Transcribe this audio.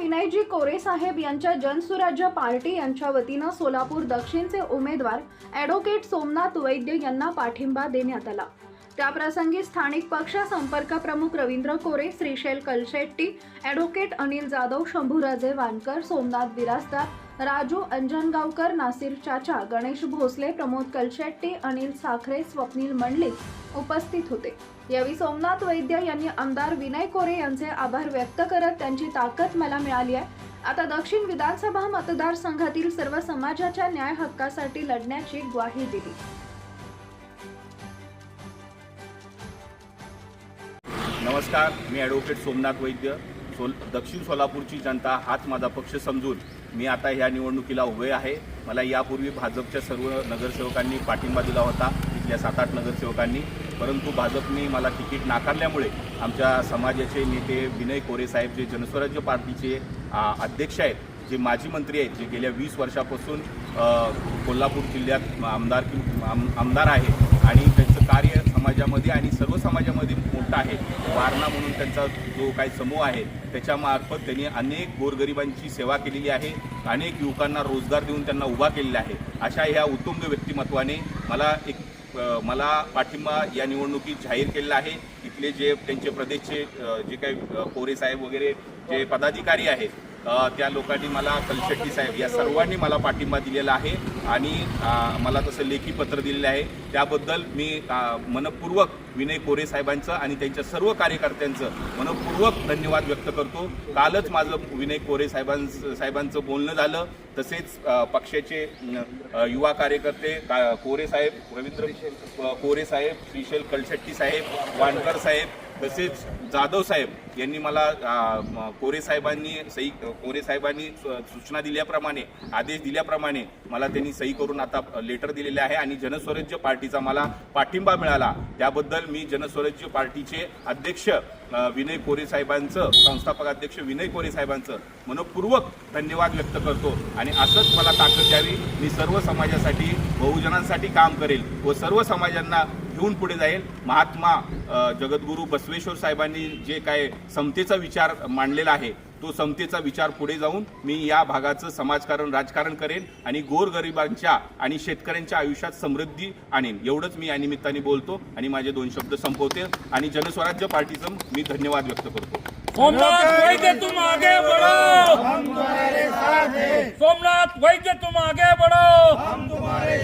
विनयजी कोरे साहेब यांच्या जनसुराज्य पार्टी यांच्या वतीनं सोलापूर दक्षिणचे उमेदवार ॲडव्होकेट सोमनाथ वैद्य यांना पाठिंबा देण्यात आला. त्याप्रसंगी स्थानिक पक्ष संपर्क प्रमुख रवींद्र कोरे श्रीशैल कलशेट्टी ॲडव्होकेट अनिल जाधव शंभूराजे वानकर सोमनाथ बिरासदार राजू अंजनगावकर नासिर चाचा गणेश भोसले प्रमोद कलशेट्टी अनिल साखरे स्वप्नील मंडलिक उपस्थित होते. यावेळी सोमनाथ वैद्य यांनी आमदार विनय कोरे यांचे आभार व्यक्त करत त्यांची ताकद मला मिळाली आहे. आता दक्षिण विधानसभा मतदारसंघातील सर्व समाजाच्या न्याय हक्कासाठी लढण्याची ग्वाही दिली. नमस्कार मी ॲडव्होकेट सोमनाथ वैद्य. सोल दक्षिण सोलापूरची जनता हाच माझा पक्ष समजून मी आता ह्या निवडणुकीला उभे आहे. मला यापूर्वी भाजपच्या सर्व नगरसेवकांनी पाठिंबा दिला होता इथल्या सात आठ नगरसेवकांनी. परंतु भाजपने मला तिकीट नाकारल्यामुळे आमच्या समाजाचे नेते विनय कोरे साहेब जे जनस्वराज्य पार्टीचे अध्यक्ष आहेत जे माजी मंत्री आहेत जे गेल्या वीस वर्षापासून कोल्हापूर जिल्ह्यात आमदार आम, आमदार आहे आणि त्यांचं कार्य समाजामध्ये आणि सर्व समाजामध्ये मोठं आहे. वारणा म्हणून त्यांचा जो काही समूह आहे त्याच्यामार्फत त्यांनी अनेक गोरगरिबांची सेवा केलेली आहे. अनेक युवकांना रोजगार देऊन त्यांना उभा केलेला आहे. अशा ह्या उत्तुंग व्यक्तिमत्वाने मला एक मला पाठिंबा या निवडणुकीत जाहीर केलेला आहे. इथले जे त्यांचे प्रदेशचे जे काही कोरे साहेब वगैरे जे पदाधिकारी आहेत त्या लोकांनी मला कलशेट्टी साहेब या सर्वांनी मला पाठिंबा दिलेला आहे. आणि मला तसं लेखी पत्र दिलेलं आहे. त्याबद्दल मी मनपूर्वक विनय कोरे साहेबांचं आणि त्यांच्या सर्व कार्यकर्त्यांचं मनपूर्वक धन्यवाद व्यक्त करतो. कालच माझं विनय कोरे साहेबांचं साहेबांचं बोलणं झालं. तसेच पक्षाचे युवा कार्यकर्ते का- कोरे साहेब रवींद्र कोरे साहेब श्रीशैल कलशेट्टी साहेब वानकर साहेब तसेच जाधव साहेब यांनी मला कोरे साहेबांनी सही कोरे साहेबांनी सूचना दिल्याप्रमाणे आदेश दिल्याप्रमाणे मला त्यांनी सही करून आता लेटर दिलेले आहे आणि जनस्वराज्य पार्टीचा मला पाठिंबा मिळाला. त्याबद्दल मी जनस्वराज्य पार्टीचे अध्यक्ष विनय कोरे साहेबांचं संस्थापक अध्यक्ष विनय कोरे साहेबांचं मनपूर्वक धन्यवाद व्यक्त करतो आणि असंच मला ताकद द्यावी. मी सर्व समाजासाठी बहुजनांसाठी काम करेल व सर्व समाजांना घेऊन पुढे जाईल. महात्मा जगद्गुरू बसवेश्वर साहेबांनी जे काय समतेचा विचार मांडलेला आहे तो समतेचा विचार पुढे जाऊन मी या भागाचं समाजकारण राजकारण करेन आणि गोरगरिबांच्या आणि शेतकऱ्यांच्या आयुष्यात समृद्धी आणेन. एवढंच मी या निमित्ताने बोलतो आणि माझे दोन शब्द संपवते आणि जनस्वराज्य पार्टीचं मी धन्यवाद व्यक्त करतो. सोमनाथ वैद्य तुम आगे बढ़ो! हम तुम्हारे साथ हैं। सोमनाथ वैद्य तुम आगे बढ़ो! हम तुम्हारे